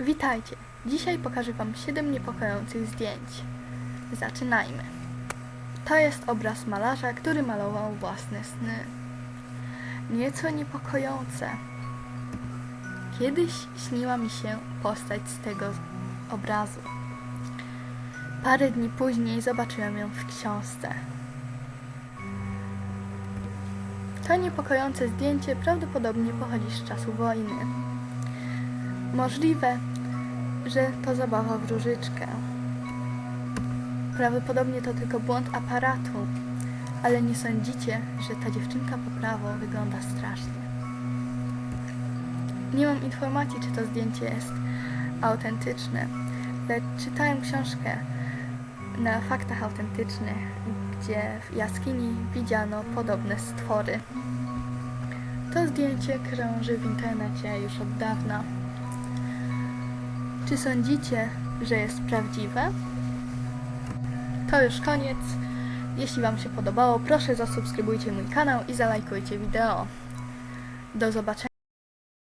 Witajcie! Dzisiaj pokażę Wam 7 niepokojących zdjęć. Zaczynajmy. To jest obraz malarza, który malował własne sny. Nieco niepokojące. Kiedyś śniła mi się postać z tego obrazu. Parę dni później zobaczyłem ją w książce. To niepokojące zdjęcie prawdopodobnie pochodzi z czasu wojny. Możliwe, że to zabawa w różyczkę. Prawdopodobnie to tylko błąd aparatu, ale nie sądzicie, że ta dziewczynka po prawo wygląda strasznie. Nie mam informacji, czy to zdjęcie jest autentyczne, lecz czytałem książkę na faktach autentycznych, gdzie w jaskini widziano podobne stwory. To zdjęcie krąży w internecie już od dawna. Czy sądzicie, że jest prawdziwe? To już koniec. Jeśli Wam się podobało, proszę zasubskrybujcie mój kanał i zalajkujcie wideo. Do zobaczenia.